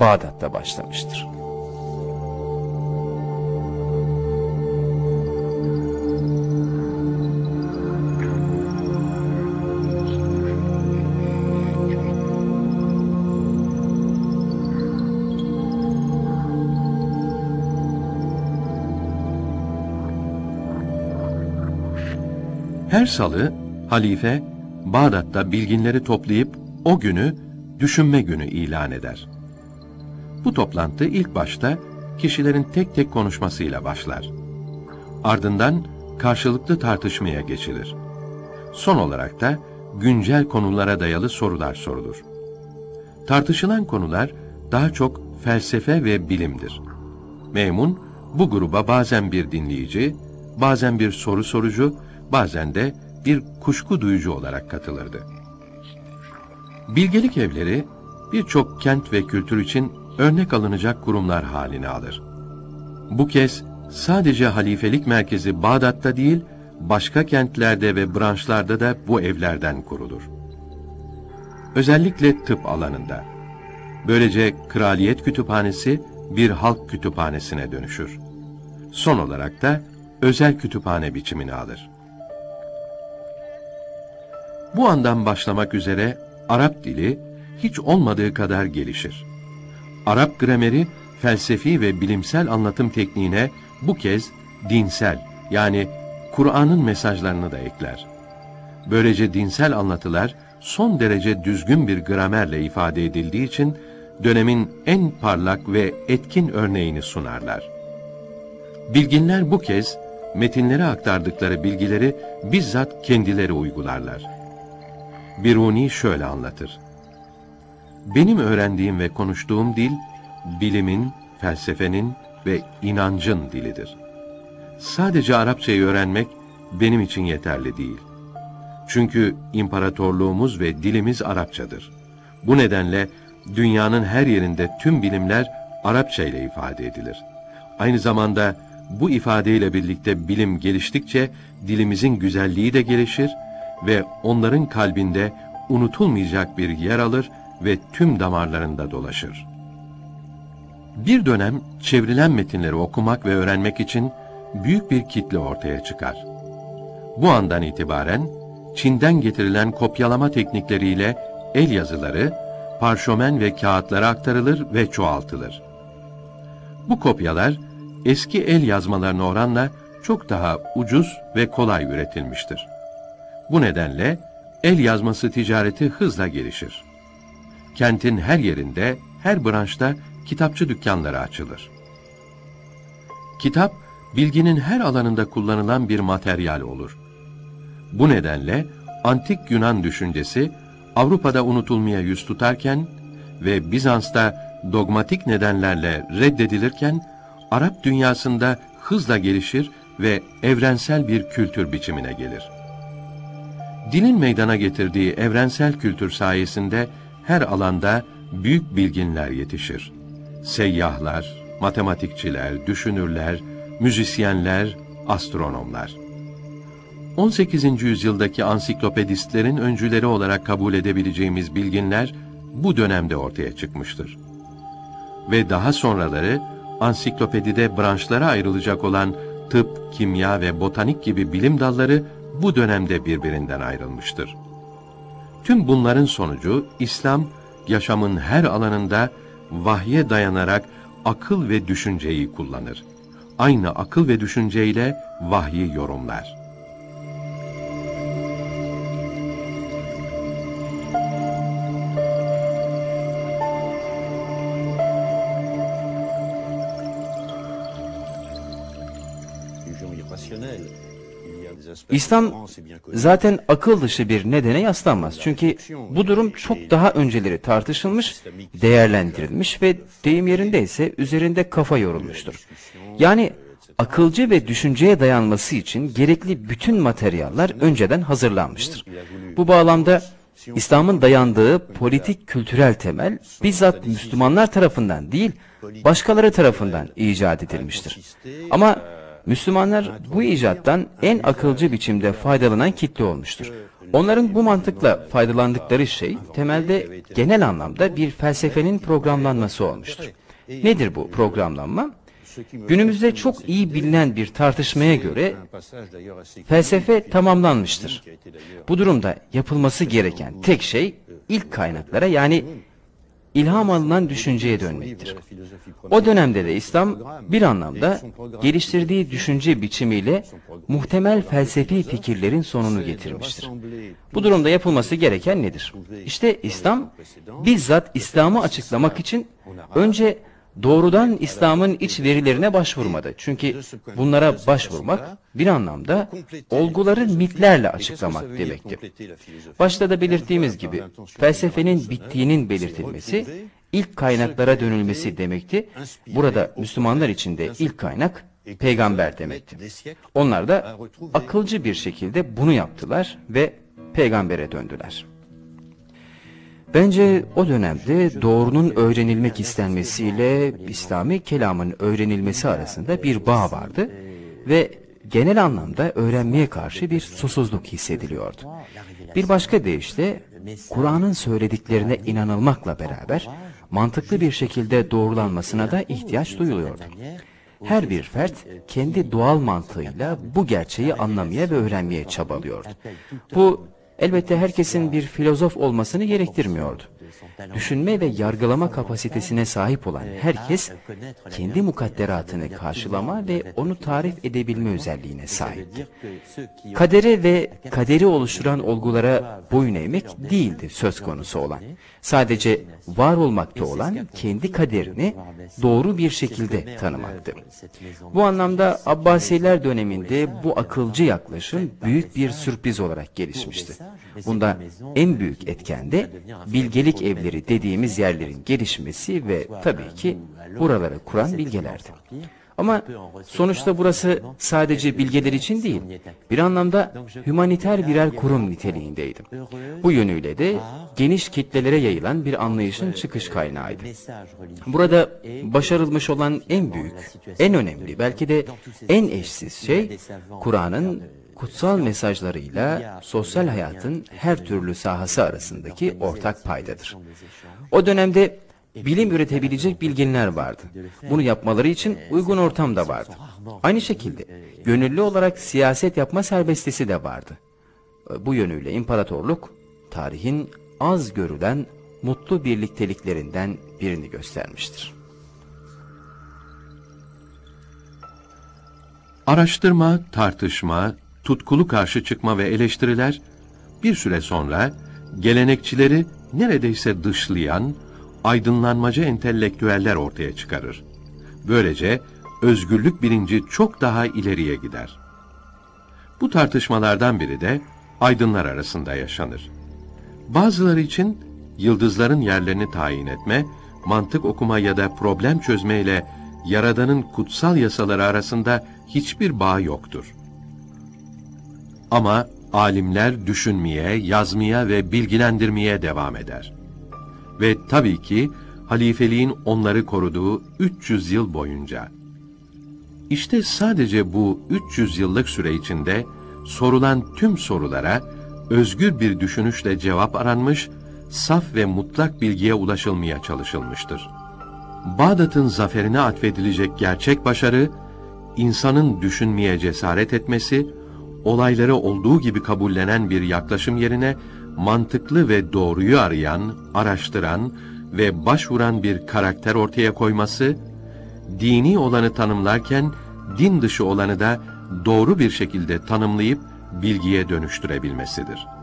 Bağdat'ta başlamıştır. Her salı halife Bağdat'ta bilginleri toplayıp o günü düşünme günü ilan eder. Bu toplantı ilk başta kişilerin tek tek konuşmasıyla başlar. Ardından karşılıklı tartışmaya geçilir. Son olarak da güncel konulara dayalı sorular sorulur. Tartışılan konular daha çok felsefe ve bilimdir. Meymun bu gruba bazen bir dinleyici, bazen bir soru sorucu, bazen de bir kuşku duyucu olarak katılırdı. Bilgelik evleri birçok kent ve kültür için örnek alınacak kurumlar halini alır. Bu kez sadece halifelik merkezi Bağdat'ta değil, başka kentlerde ve branşlarda da bu evlerden kurulur. Özellikle tıp alanında. Böylece kraliyet kütüphanesi bir halk kütüphanesine dönüşür. Son olarak da özel kütüphane biçimini alır. Bu andan başlamak üzere Arap dili hiç olmadığı kadar gelişir. Arap grameri felsefi ve bilimsel anlatım tekniğine bu kez dinsel yani Kur'an'ın mesajlarını da ekler. Böylece dinsel anlatılar son derece düzgün bir gramerle ifade edildiği için dönemin en parlak ve etkin örneğini sunarlar. Bilginler bu kez metinlere aktardıkları bilgileri bizzat kendileri uygularlar. Biruni şöyle anlatır. Benim öğrendiğim ve konuştuğum dil, bilimin, felsefenin ve inancın dilidir. Sadece Arapçayı öğrenmek benim için yeterli değil. Çünkü imparatorluğumuz ve dilimiz Arapçadır. Bu nedenle dünyanın her yerinde tüm bilimler Arapça ile ifade edilir. Aynı zamanda bu ifadeyle birlikte bilim geliştikçe dilimizin güzelliği de gelişir ve onların kalbinde unutulmayacak bir yer alır ve tüm damarlarında dolaşır. Bir dönem çevrilen metinleri okumak ve öğrenmek için büyük bir kitle ortaya çıkar. Bu andan itibaren Çin'den getirilen kopyalama teknikleriyle el yazıları, parşömen ve kağıtlara aktarılır ve çoğaltılır. Bu kopyalar eski el yazmalarına oranla çok daha ucuz ve kolay üretilmiştir. Bu nedenle el yazması ticareti hızla gelişir. Kentin her yerinde, her branşta kitapçı dükkanları açılır. Kitap, bilginin her alanında kullanılan bir materyal olur. Bu nedenle antik Yunan düşüncesi Avrupa'da unutulmaya yüz tutarken ve Bizans'ta dogmatik nedenlerle reddedilirken Arap dünyasında hızla gelişir ve evrensel bir kültür biçimine gelir. Dilin meydana getirdiği evrensel kültür sayesinde her alanda büyük bilginler yetişir. Seyyahlar, matematikçiler, düşünürler, müzisyenler, astronomlar. 18. yüzyıldaki ansiklopedistlerin öncüleri olarak kabul edebileceğimiz bilginler bu dönemde ortaya çıkmıştır. Ve daha sonraları ansiklopedide branşlara ayrılacak olan tıp, kimya ve botanik gibi bilim dalları bu dönemde birbirinden ayrılmıştır. Tüm bunların sonucu İslam yaşamın her alanında vahye dayanarak akıl ve düşünceyi kullanır. Aynı akıl ve düşünceyle vahyi yorumlar. İslam zaten akıl dışı bir nedene yaslanmaz. Çünkü bu durum çok daha önceleri tartışılmış, değerlendirilmiş ve deyim yerindeyse üzerinde kafa yorulmuştur. Yani akılcı ve düşünceye dayanması için gerekli bütün materyaller önceden hazırlanmıştır. Bu bağlamda İslam'ın dayandığı politik kültürel temel bizzat Müslümanlar tarafından değil, başkaları tarafından icat edilmiştir. Ama Müslümanlar bu icattan en akılcı biçimde faydalanan kitle olmuştur. Onların bu mantıkla faydalandıkları şey temelde genel anlamda bir felsefenin programlanması olmuştur. Nedir bu programlanma? Günümüzde çok iyi bilinen bir tartışmaya göre felsefe tamamlanmıştır. Bu durumda yapılması gereken tek şey ilk kaynaklara yani ilham alınan düşünceye dönmektir. O dönemde de İslam bir anlamda geliştirdiği düşünce biçimiyle muhtemel felsefi fikirlerin sonunu getirmiştir. Bu durumda yapılması gereken nedir? İşte İslam bizzat İslam'ı açıklamak için önce doğrudan İslam'ın iç verilerine başvurmadı. Çünkü bunlara başvurmak bir anlamda olguları mitlerle açıklamak demektir. Başta da belirttiğimiz gibi felsefenin bittiğinin belirtilmesi, ilk kaynaklara dönülmesi demekti. Burada Müslümanlar için de ilk kaynak peygamber demekti. Onlar da akılcı bir şekilde bunu yaptılar ve peygambere döndüler. Bence o dönemde doğrunun öğrenilmek istenmesiyle İslami kelamın öğrenilmesi arasında bir bağ vardı ve genel anlamda öğrenmeye karşı bir susuzluk hissediliyordu. Bir başka deyişle Kur'an'ın söylediklerine inanılmakla beraber mantıklı bir şekilde doğrulanmasına da ihtiyaç duyuluyordu. Her bir fert kendi doğal mantığıyla bu gerçeği anlamaya ve öğrenmeye çabalıyordu. Bu elbette herkesin bir filozof olmasını gerektirmiyordu. Düşünme ve yargılama kapasitesine sahip olan herkes kendi mukadderatını karşılama ve onu tarif edebilme özelliğine sahipti. Kadere ve kaderi oluşturan olgulara boyun eğmek değildi söz konusu olan. Sadece var olmakta olan kendi kaderini doğru bir şekilde tanımaktı. Bu anlamda Abbasiler döneminde bu akılcı yaklaşım büyük bir sürpriz olarak gelişmişti. Bunda en büyük etken de bilgelik evleri dediğimiz yerlerin gelişmesi ve tabii ki buraları kuran bilgelerdi. Ama sonuçta burası sadece bilgeler için değil, bir anlamda hümaniter birer kurum niteliğindeydi. Bu yönüyle de geniş kitlelere yayılan bir anlayışın çıkış kaynağıydı. Burada başarılmış olan en büyük, en önemli, belki de en eşsiz şey, Kur'an'ın kutsal mesajlarıyla sosyal hayatın her türlü sahası arasındaki ortak paydadır. O dönemde bilim üretebilecek bilginler vardı. Bunu yapmaları için uygun ortam da vardı. Aynı şekilde gönüllü olarak siyaset yapma serbestisi de vardı. Bu yönüyle imparatorluk tarihin az görülen mutlu birlikteliklerinden birini göstermiştir. Araştırma, tartışma, tutkulu karşı çıkma ve eleştiriler bir süre sonra gelenekçileri neredeyse dışlayan aydınlanmacı entelektüeller ortaya çıkarır. Böylece özgürlük bilinci çok daha ileriye gider. Bu tartışmalardan biri de aydınlar arasında yaşanır. Bazıları için yıldızların yerlerini tayin etme, mantık okuma ya da problem çözme ile Yaradan'ın kutsal yasaları arasında hiçbir bağ yoktur. Ama alimler düşünmeye, yazmaya ve bilgilendirmeye devam eder. Ve tabii ki halifeliğin onları koruduğu 300 yıl boyunca. İşte sadece bu 300 yıllık süre içinde sorulan tüm sorulara özgür bir düşünüşle cevap aranmış, saf ve mutlak bilgiye ulaşılmaya çalışılmıştır. Bağdat'ın zaferine atfedilecek gerçek başarı, insanın düşünmeye cesaret etmesi, olayları olduğu gibi kabullenen bir yaklaşım yerine mantıklı ve doğruyu arayan, araştıran ve başvuran bir karakter ortaya koyması, dini olanı tanımlarken din dışı olanı da doğru bir şekilde tanımlayıp bilgiye dönüştürebilmesidir.